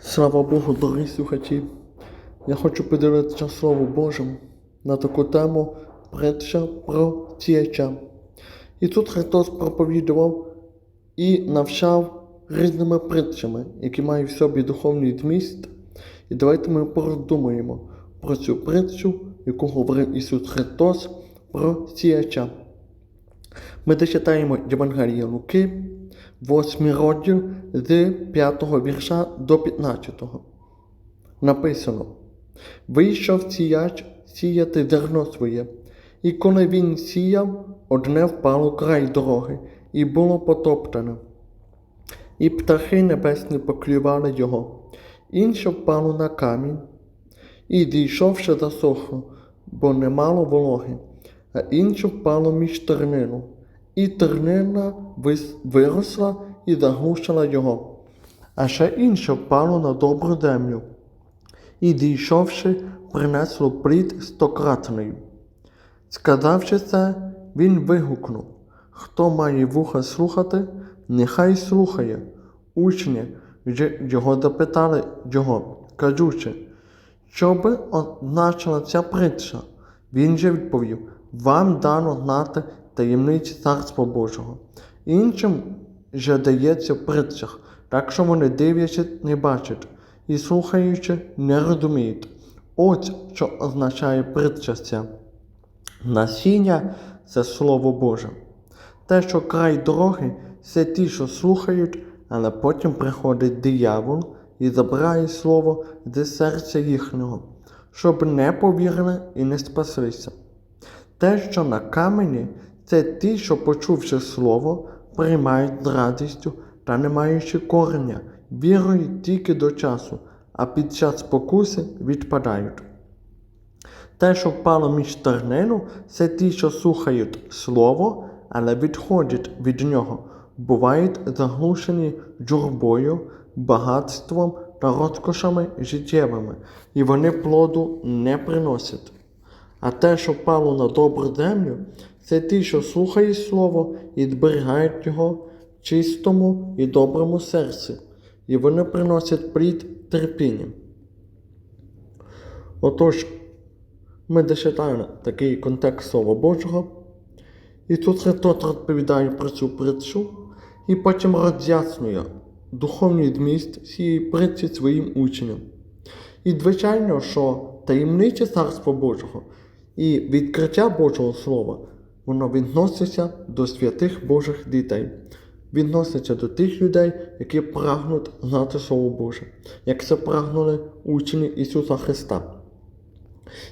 Слава Богу, дорогі слухачі! Я хочу поділитися Словом Божим на таку тему притча про сіяча. І тут Христос проповідував і навчав різними притчами, які мають в собі духовний зміст. І давайте ми пороздумаємо про цю притчу, яку говорив Ісус Христос про сіяча. Ми дочитаємо Євангелія Луки, 8 розділ з 5 вірша до 15. Написано: Вийшов сіяч сіяти зерно своє, і коли він сіяв, одне впало край дороги, і було потоптане. І птахи небесні поклювали його, інше впало на камінь, і дійшовши засохло, бо не мало вологи, а інше впало між тернину, і тернина виросла і заглушила його. А ще інше впало на добру землю, і дійшовши, принесло плід стократний. Сказавши це, він вигукнув: Хто має вуха слухати, нехай слухає. Учні його запитали його, кажучи, що би означала ця притча? Він же відповів: Вам дано знати таємниці Царства Божого. Іншим же дається в притчах, так що вони дивлячись, не бачать, і слухаючи, не розуміють. Ось що означає притча ця. Насіння це Слово Боже. Те, що край дороги, це ті, що слухають, але потім приходить диявол і забирає слово зі серця їхнього, щоб не повірили і не спаслися. Те, що на камені, це ті, що, почувши слово, приймають з радістю та не маючи кореня, вірують тільки до часу, а під час спокуси відпадають. Те, що впало між тернину, це ті, що слухають слово, але відходять від нього, бувають заглушені журбою, багатством та розкошами життєвими, і вони плоду не приносять. А те, що впало на добру землю, це ті, що слухають слово і зберігають його в чистому і доброму серці, і вони приносять плід терпіння. Отож, ми дочитаємо такий контекст Слова Божого, і тут Христос розповідає про цю притчу, і потім роз'яснює духовний зміст цієї притчі своїм учням. І звичайно, що таємниче Царство Божого і відкриття Божого Слова, воно відноситься до святих Божих дітей, відноситься до тих людей, які прагнуть знати Слово Боже, як це прагнули учні Ісуса Христа.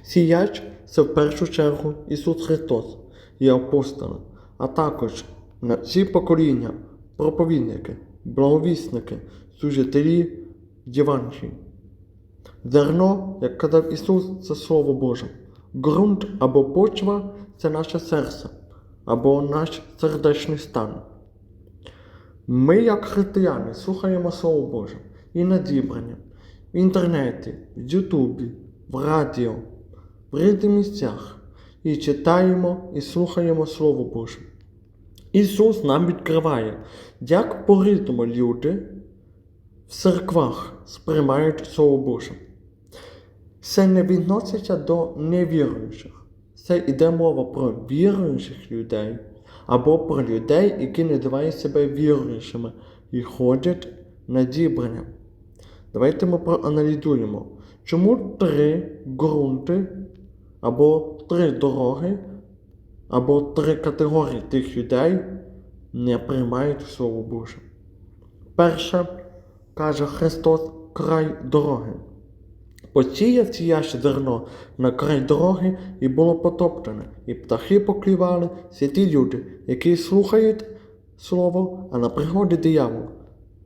Сіяч це в першу чергу Ісус Христос і апостоли, а також на всі покоління, проповідники, благовісники, служителі Євангелії. Зерно, як казав Ісус, це Слово Боже. Ґрунт або почва це наше серце, або наш сердечний стан. Ми, як християни, слухаємо Слово Боже і на зібранні, в інтернеті, в Ютубі, в радіо, в різних місцях і читаємо і слухаємо Слово Боже. Ісус нам відкриває, як по-різному люди в церквах сприймають Слово Боже. Це не відноситься до невіруючих. Це йде мова про віруючих людей або про людей, які називають себе віруючими і ходять на зібрання. Давайте ми проаналізуємо, чому три ґрунти або три дороги, або три категорії тих людей не приймають Слово Боже. Перше, каже Христос, край дороги. Посіяв сіяще зерно на край дороги і було потоптане, і птахи поклівали ті люди, які слухають слово, а на пригоді диявол.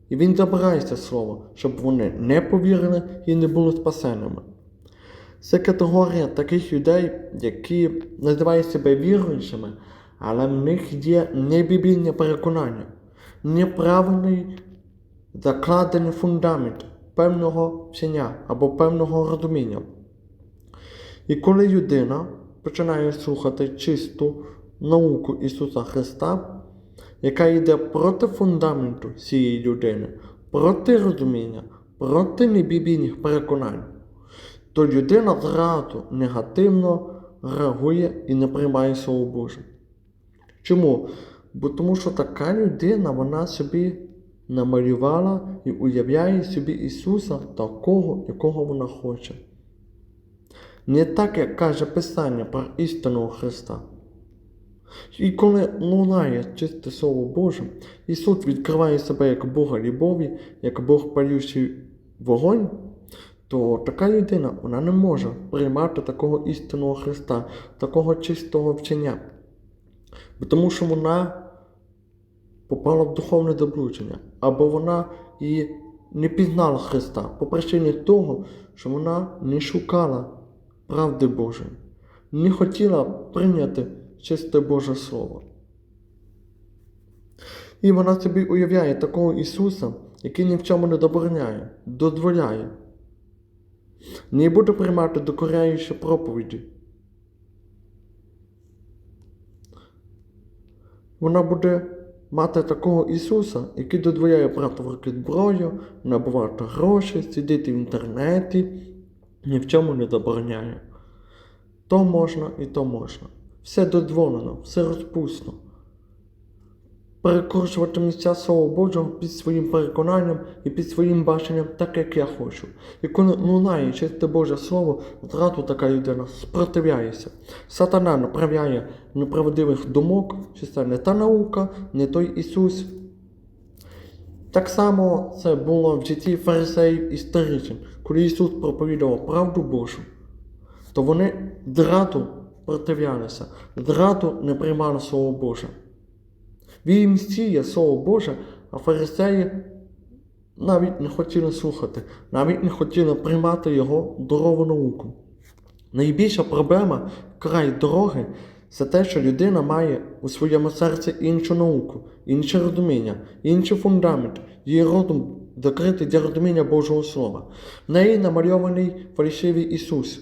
І він забирає це слово, щоб вони не повірили і не були спасеними. Це категорія таких людей, які називають себе віруючими, але в них є небібільне переконання, неправильний закладений фундамент певного вчення або певного розуміння. І коли людина починає слухати чисту науку Ісуса Христа, яка йде проти фундаменту цієї людини, проти розуміння, проти небібійних переконань, то людина зразу негативно реагує і не приймає Слово Боже. Чому? Бо тому що така людина вона собі намалювала і уявляє собі Ісуса такого, якого вона хоче. Не так, як каже Писання про істинного Христа. І коли лунає чисте Слово Боже, Ісус відкриває себе як Бога любові, як Бог палючий вогонь, то така людина вона не може приймати такого істинного Христа, такого чистого вчення. Тому що вона попала в духовне заблудження, або вона і не пізнала Христа по причині того, що вона не шукала правди Божої, не хотіла прийняти чисте Боже Слово. І вона собі уявляє такого Ісуса, який ні в чому не забороняє, дозволяє, не буде приймати докоряючі проповіді. Вона буде мати такого Ісуса, який дозволяє брати в руки зброю, набувати гроші, сидіти в інтернеті, ні в чому не забороняє. То можна і то можна. Все дозволено, все розпусно. Перекручувати місця Слова Божого під своїм переконанням і під своїм баченням так, як я хочу. І коли лунає чисте Боже Слово, зразу така людина спротивляється. Сатана направляє неправдивих думок, що це не та наука, не той Ісус. Так само це було в житті фарисеїв і старичин, коли Ісус проповідував правду Божу, то вони зраду противлялися, зраду не приймали Слово Боже. Він мстіє Слово Боже, а фарисеї навіть не хотіли слухати, навіть не хотіли приймати його здорову науку. Найбільша проблема край дороги це те, що людина має у своєму серці іншу науку, інше розуміння, інший фундамент, її розум закритий для розуміння Божого Слова. В неї намальований фальшивий Ісус,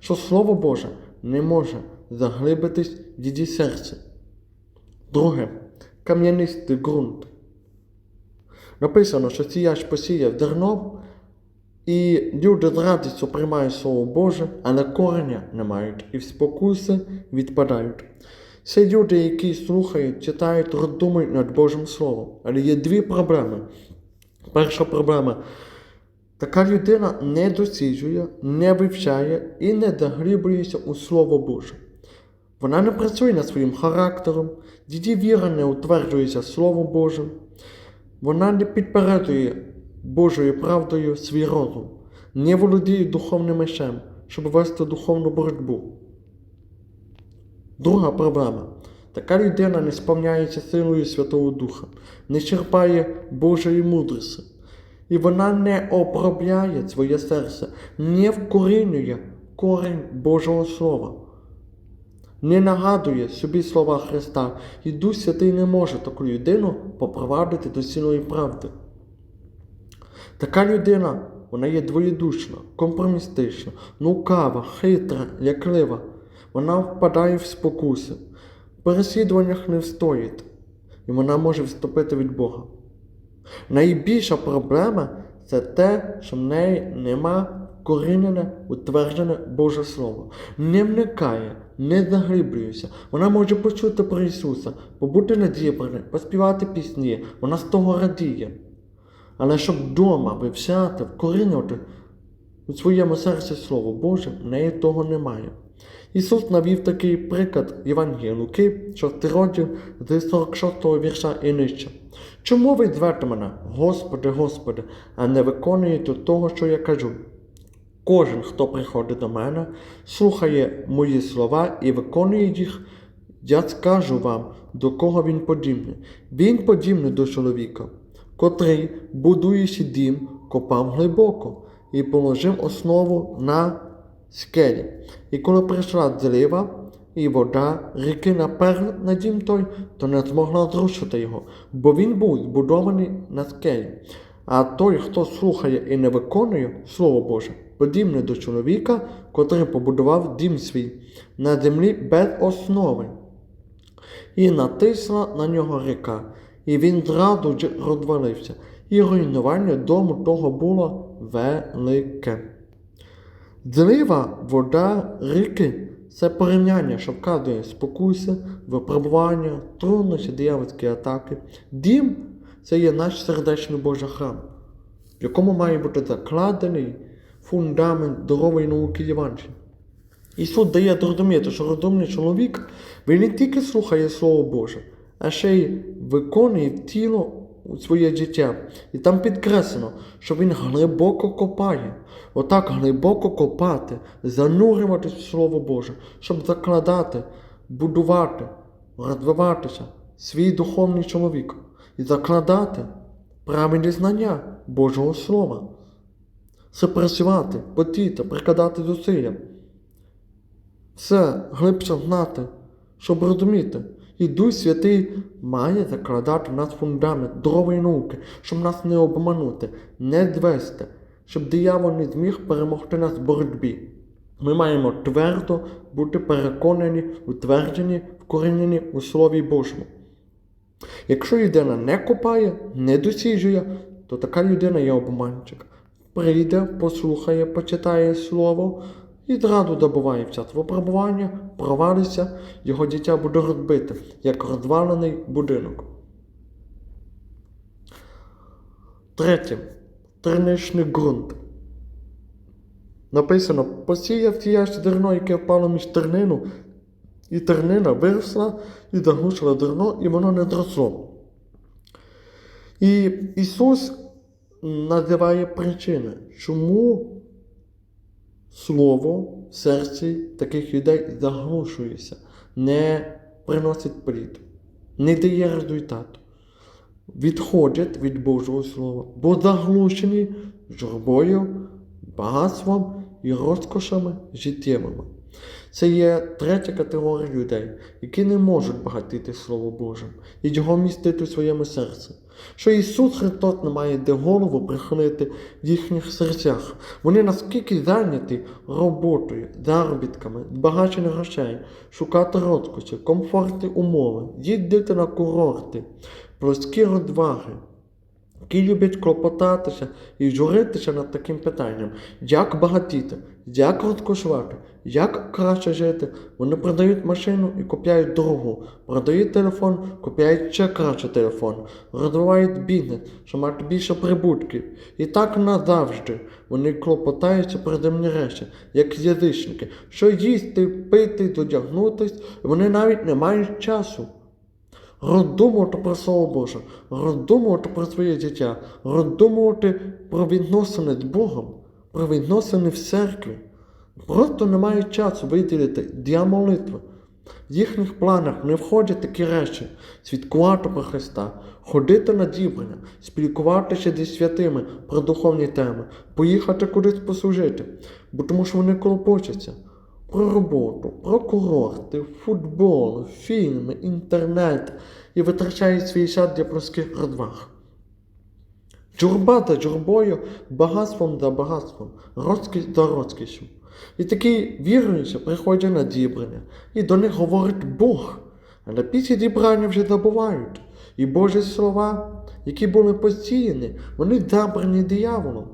що Слово Боже не може заглибитись в її серце. Друге, кам'янистий ґрунт. Написано, що сіяч посіяв зерно, і люди з радістю приймають Слово Боже, але кореня не мають, і в спокуси відпадають. Це люди, які слухають, читають, роздумують над Божим Словом. Але є дві проблеми. Перша проблема. Така людина не досліджує, не вивчає і не заглиблюється у Слово Боже. Вона не працює над своїм характером, її віра не утверджується Словом Божим, вона не підпередує Божою правдою свій розум, не володіє духовним мечем, щоб вести духовну боротьбу. Друга проблема. Така людина не сповняється силою Святого Духа, не черпає Божої мудрості. І вона не обробляє своє серце, не вкорінює корінь Божого Слова не нагадує собі слова Христа, і Дух Святий не може таку людину попровадити до цілої правди. Така людина, вона є двоєдушна, компромістична, лукава, хитра, ляклива. Вона впадає в спокуси, в переслідуваннях не встоїть, і вона може вступити від Бога. Найбільша проблема це те, що в неї нема корінене, утверджене Боже Слово. Не вникає, не заглиблюється. Вона може почути про Ісуса, побути надібраний, поспівати пісні, вона з того радіє. Але щоб вдома вивчати, вкорінювати у своєму серці Слово Боже, в неї того немає. Ісус навів такий приклад Євангелія Луки, 6 розділ з 46 вірша і нижче. Чому ви звете мене, Господи, Господи, а не виконуєте того, що я кажу? Кожен, хто приходить до мене, слухає мої слова і виконує їх, я скажу вам, до кого він подібний. Він подібний до чоловіка, котрий, будуючи дім, копав глибоко і положив основу на скелі. І коли прийшла злива, і вода ріки наперла на дім той, то не змогла зрушити його, бо він був збудований на скелі. А той, хто слухає і не виконує Слово Боже, подібний до чоловіка, котрий побудував дім свій на землі без основи. І натисла на нього ріка, і він зразу ж розвалився, і руйнування дому того було велике. Злива вода ріки це порівняння, що вказує спокуси, випробування, труднощі, диявольські атаки. Дім це є наш сердечний Божий храм, в якому має бути закладений фундамент здорової науки Євангелія. Ісус дає зрозуміти, що розумний чоловік він не тільки слухає Слово Боже, а ще й виконує тіло у своє життя. І там підкреслено, що він глибоко копає. Отак глибоко копати, занурюватись в Слово Боже, щоб закладати, будувати, розвиватися свій духовний чоловік і закладати правильні знання Божого Слова. Це працювати, потіти, прикладати зусилля все глибше знати, щоб розуміти. І Дух Святий має закладати в нас фундамент здорової науки, щоб нас не обманути, не звести, щоб диявол не зміг перемогти нас в боротьбі. Ми маємо твердо бути переконані, утверджені, вкорінені у Слові Божому. Якщо людина не копає, не досліджує, то така людина є обманчик. Прийде, послухає, почитає слово і зразу добуває в випробування, провалиться, його дитя буде розбите, як розвалений будинок. Третє. Терничний ґрунт. Написано, посіяв тіяж зерно, яке впало між тернину, і тернина виросла і заглушила зерно, і воно не зросло. І Ісус називає причини, чому Слово в серці таких людей заглушується, не приносить плід, не дає результату. Відходять від Божого Слова, бо заглушені журбою, багатством і розкошами життєвими. Це є третя категорія людей, які не можуть багатити Слово Божим і його містити в своєму серці. Що Ісус Христос не має де голову прихилити в їхніх серцях. Вони наскільки зайняті роботою, заробітками, збагачення грошей, шукати розкоші, комфортні умови, їздити на курорти, плоскі розваги які люблять клопотатися і журитися над таким питанням, як багатіти, як розкошувати, як краще жити. Вони продають машину і купляють дорогу, продають телефон, купляють ще краще телефон, розвивають бізнес, щоб мати більше прибутків. І так назавжди. Вони клопотаються про земні речі, як язичники, що їсти, пити, додягнутись, вони навіть не мають часу. Роздумувати про Слово Боже, роздумувати про своє життя, роздумувати про відносини з Богом, про відносини в церкві. Просто немає часу виділити для молитви. В їхніх планах не входять такі речі: свідкувати про Христа, ходити на дібрання, спілкуватися зі святими про духовні теми, поїхати кудись послужити, бо тому що вони клопочаться про роботу, про курорти, футбол, фільми, інтернет і витрачають свій час для простих розваг. Журба за журбою, багатством за багатством, розкіш за розкішю. І такі віруючі приходять на дібрання, і до них говорить Бог. Але після дібрання вже забувають. І Божі слова, які були посіяні, вони забрані дияволом.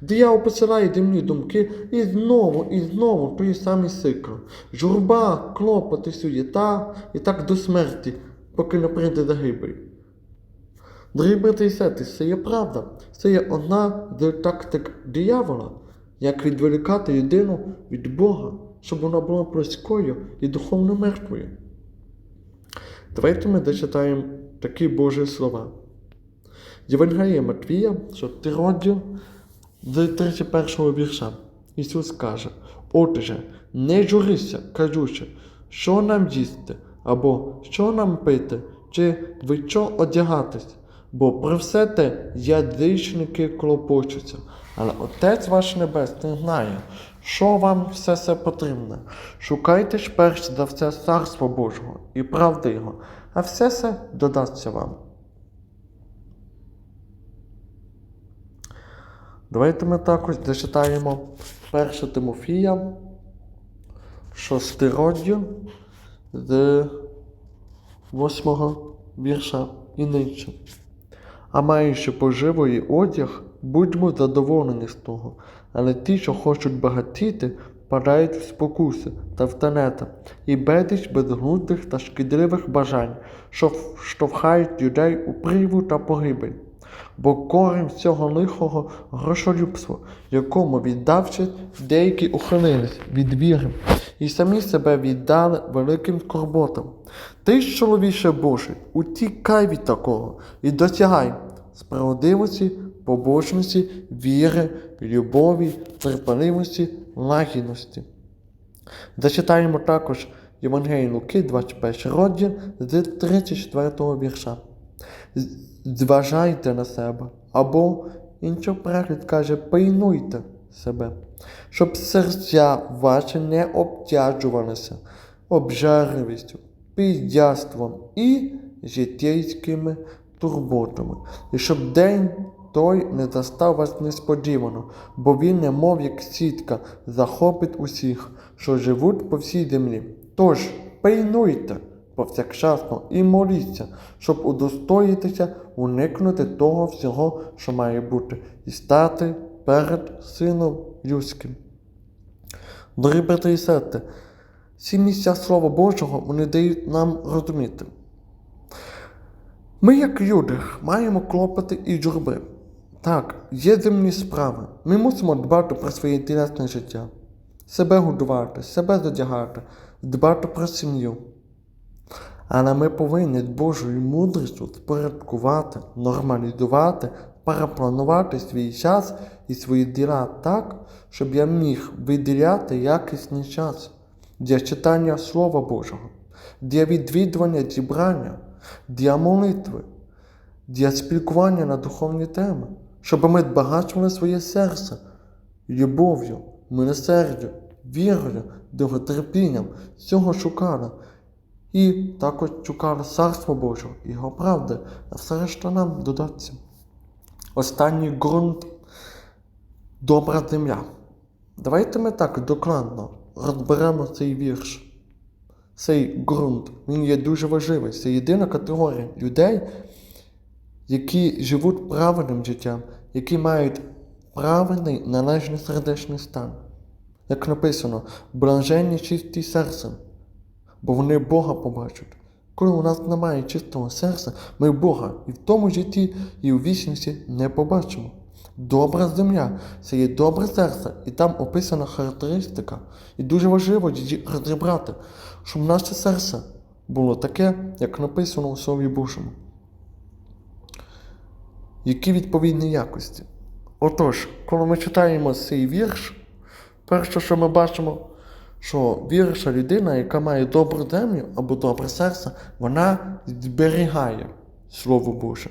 Диявол посилає дивні думки і знову, і знову той самий цикл. Журба, клопоти, суєта і так до смерті, поки не прийде загибель. Дорогі брати і сестри, це є правда. Це є одна з тактик диявола, як відволікати людину від Бога, щоб вона була плоскою і духовно мертвою. Давайте ми дочитаємо такі Божі слова. Євангелія Матвія, 6 розділ, з 31 вірша. Ісус каже: Отже, не журися, кажучи, що нам їсти, або що нам пити, чи в що одягатись, бо про все те язичники клопочуться. Але Отець ваш Небесний знає, що вам все це потрібно. Шукайте ж перш за все царство Божого і правди Його, а все це додасться вам. Давайте ми також зачитаємо 1 Тимофія, 6 розділ з 8 вірша і нижче. А маючи поживу і одяг, будьмо задоволені з того. Але ті, що хочуть багатіти, впадають в спокуси та в тенета, і безліч безглуздих та шкідливих бажань, що штовхають людей у прірву та погибель. Бо корінь всього лихого грошолюбство, якому віддавши, деякі ухилились від віри і самі себе віддали великим скорботам. Ти ж, чоловіче Божий, утікай від такого і досягай справедливості, побожності, віри, любові, терпеливості, лагідності. Зачитаємо також Євангелій Луки, 21 розділ з 34 вірша. Зважайте на себе, або інший переклад каже, пильнуйте себе, щоб серця ваші не обтяжувалися обжерливістю, підяством і житейськими турботами, і щоб день той не застав вас несподівано, бо він, немов як сітка, захопить усіх, що живуть по всій землі. Тож пильнуйте повсякчасно і моліться, щоб удостоїтися уникнути того всього, що має бути, і стати перед Сином Людським. Дорогі брати і сестри, ці місця Слова Божого вони дають нам розуміти. Ми, як люди, маємо клопоти і журби. Так, є земні справи. Ми мусимо дбати про своє тілесне життя, себе годувати, себе задягати, дбати про сім'ю. Але ми повинні з Божою мудрістю спорядкувати, нормалізувати, перепланувати свій час і свої діла так, щоб я міг виділяти якісний час для читання Слова Божого, для відвідування зібрання, для молитви, для спілкування на духовні теми, щоб ми збагачували своє серце любов'ю, милосердю, вірою, довготерпінням, цього шукали. І також шукали Царство Божого, Його правди, а все решта нам додаться. Останній ґрунт добра земля. Давайте ми так докладно розберемо цей вірш. Цей ґрунт, він є дуже важливий. Це єдина категорія людей, які живуть правильним життям, які мають правильний належний сердечний стан. Як написано, блаженні чисті серцем, бо вони Бога побачать. Коли у нас немає чистого серця, ми Бога і в тому житті, і у вічності не побачимо. Добра земля це є добре серце, і там описана характеристика. І дуже важливо її розібрати, щоб наше серце було таке, як написано у Слові Божому. Які відповідні якості? Отож, коли ми читаємо цей вірш, перше, що ми бачимо, що віруюча людина, яка має добру землю або добре серце, вона зберігає Слово Боже.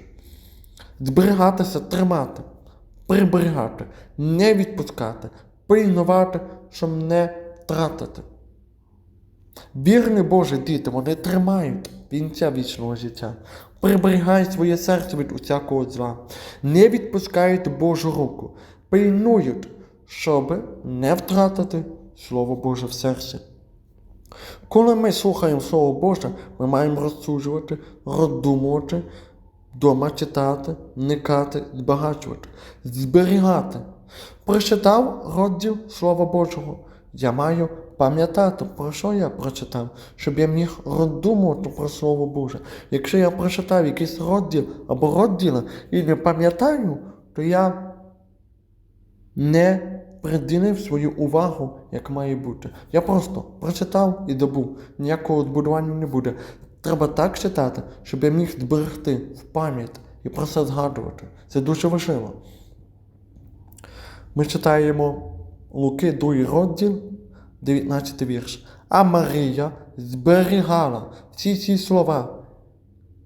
Зберігатися, тримати, приберігати, не відпускати, пильнувати, щоб не втратити. Вірні Божі діти, вони тримають вінця вічного життя, приберігають своє серце від усякого зла, не відпускають Божу руку, пильнують, щоб не втратити Слово Боже в серці. Коли ми слухаємо Слово Боже, ми маємо розсуджувати, роздумувати, вдома читати, вникати, збагачувати, зберігати. Прочитав розділ Слова Божого. Я маю пам'ятати, про що я прочитав, щоб я міг роздумувати про Слово Боже. Якщо я прочитав якийсь розділ або розділи і не пам'ятаю, то я не приділив свою увагу, як має бути. Я просто прочитав і добув. Ніякого збудування не буде. Треба так читати, щоб я міг зберегти в пам'ять і про це згадувати. Це дуже важливо. Ми читаємо Луки, 2 розділ, 19 вірш. А Марія зберігала всі ці слова,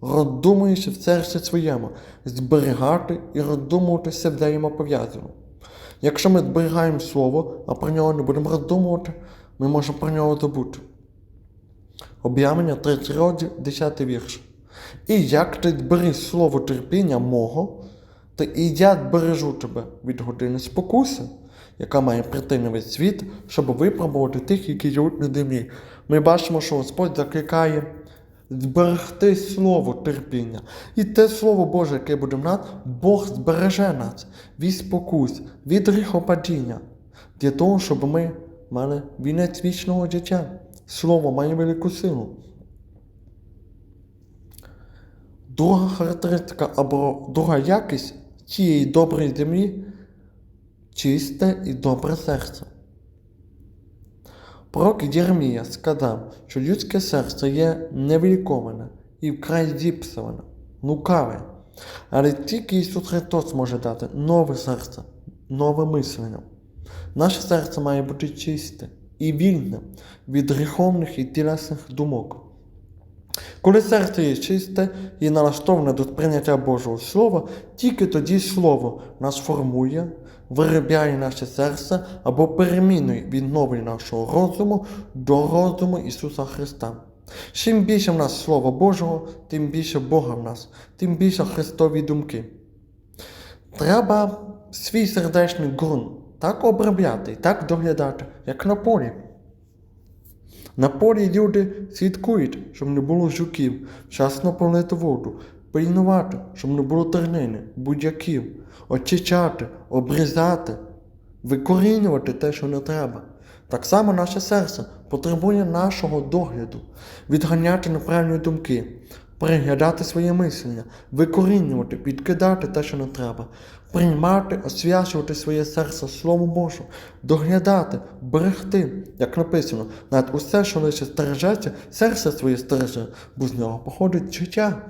роздумуючи в серці своєму, зберігати і роздумувати все взаємопов'язано. Якщо ми зберігаємо слово, а про нього не будемо роздумувати, ми можемо про нього забути. Об'явлення 3 розділ, 10 вірш. І як ти зберіг слово терпіння мого, то і я збережу тебе від години спокуси, яка має прийти на весь світ, щоб випробувати тих, які живуть на землі. Ми бачимо, що Господь закликає зберегти слово терпіння. І те слово Боже, яке буде в нас, Бог збереже нас від спокус, від гріхопадіння, для того, щоб ми мали вінець вічного життя. Слово має велику силу. Друга характеристика або друга якість цієї доброї землі чисте і добре серце. Пророк Єремія сказав, що людське серце є невиліковане і вкрай зіпсоване, лукаве. Але тільки Ісус Христос може дати нове серце, нове мислення. Наше серце має бути чисте і вільне від гріховних і тілесних думок. Коли серце є чисте і налаштоване до сприйняття Божого Слова, тільки тоді Слово нас формує, виробляє наше серце або перемінує від нової нашого розуму до розуму Ісуса Христа. Чим більше в нас Слова Божого, тим більше Бога в нас, тим більше Христові думки. Треба свій сердечний ґрунт так обробляти так доглядати, як на полі. На полі люди слідкують, щоб не було жуків, вчасно полити воду, пильнувати, щоб не було тернини, будь-яків, очищати, обрізати, викорінювати те, що не треба. Так само наше серце потребує нашого догляду, відганяти неправильні думки, переглядати своє мислення, викорінювати, підкидати те, що не треба, приймати, освячувати своє серце Словом Божим, доглядати, берегти, як написано, навіть усе, що лише стережеться, серце своє стереже, бо з нього походить життя.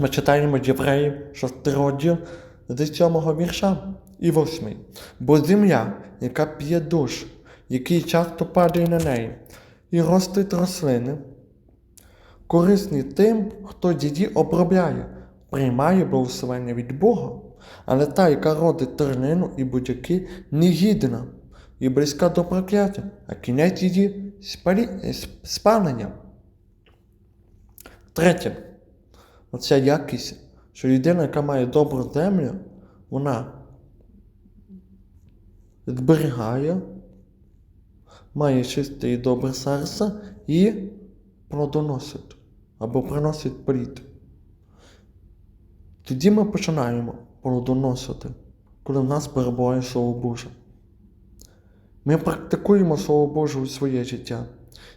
Ми читаємо Євреїв 6 розділ з 7 вірша і 8. Бо земля, яка п'є душ, який часто падає на неї, і ростить рослини, корисні тим, хто її обробляє, приймає благословення від Бога, але та, яка родить тернину і будь-яки, негідна і близька до прокляття, а кінець її спалі... спалення. Третє. Оця якість, що людина, яка має добру землю, вона зберігає, має чисте і добре серце і плодоносить або приносить плід. Тоді ми починаємо плодоносити, коли в нас перебуває Слово Боже. Ми практикуємо Слово Боже у своє життя.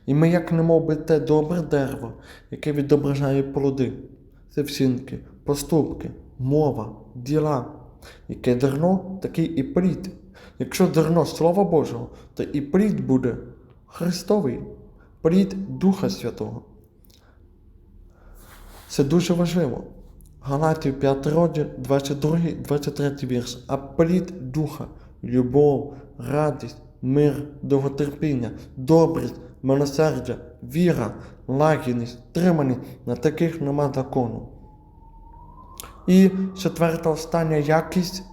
І ми, як не би те добре дерево, яке відображає плоди, це вчинки, поступки, мова, діла. Яке дерно, такий і плід. Якщо дерно Слова Божого, то і плід буде Христовий, плід Духа Святого. Це дуже важливо. Галатів 5 розділ, 22, 23 вірш. А плід духа, любов, радість, мир, довготерпіння, добрість, милосердя, віра, лагідність, триманість, на таких нема закону. І четверта остання якість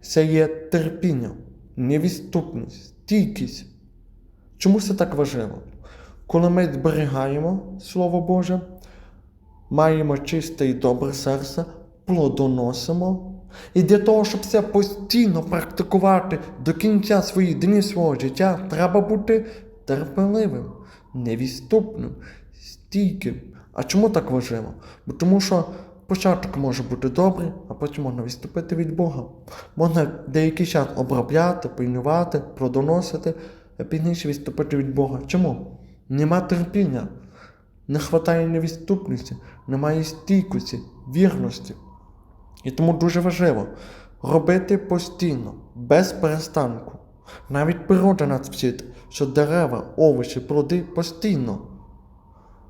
це є терпіння, невідступність, стійкість. Чому це так важливо? Коли ми зберігаємо Слово Боже, маємо чисте і добре серце, плодоносимо. І для того, щоб це постійно практикувати до кінця своїх днів свого життя, треба бути терпеливим, невідступним, стійким. А чому так важливо? Бо тому що початок може бути добрий, а потім можна відступити від Бога. Можна деякий час обробляти, пильнувати, плодоносити, а пізніше відступити від Бога. Чому? Нема терпіння. Не вистачає невідступності, немає стійкості, вірності. І тому дуже важливо робити постійно, без перестанку. Навіть природа нас вчить, що дерева, овочі, плоди постійно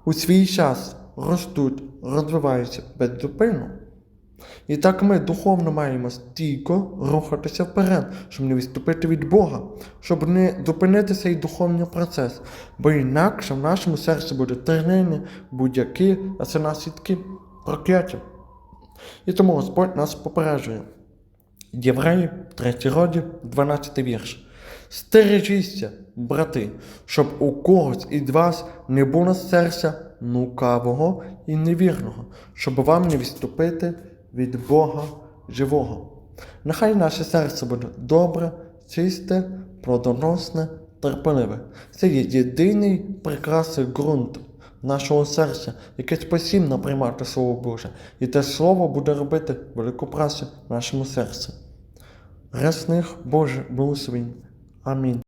у свій час ростуть, розвиваються без зупину. І так ми духовно маємо стійко рухатися вперед, щоб не відступити від Бога, щоб не зупинити цей духовний процес, бо інакше в нашому серці буде тернення, будь-які, а це наслідки прокляття. І тому Господь нас попереджує. Євреї, 3 розділ, 12 вірш. Стережіться, брати, щоб у когось із вас не було серця лукавого і невірного, щоб вам не відступити від Бога живого. Нехай наше серце буде добре, чисте, плодоносне, терпеливе. Це є єдиний прекрасний ґрунт нашого серця, яке спосібне приймати Слово Боже. І те Слово буде робити велику працю в нашому серці. Рясних Боже благословень. Амінь.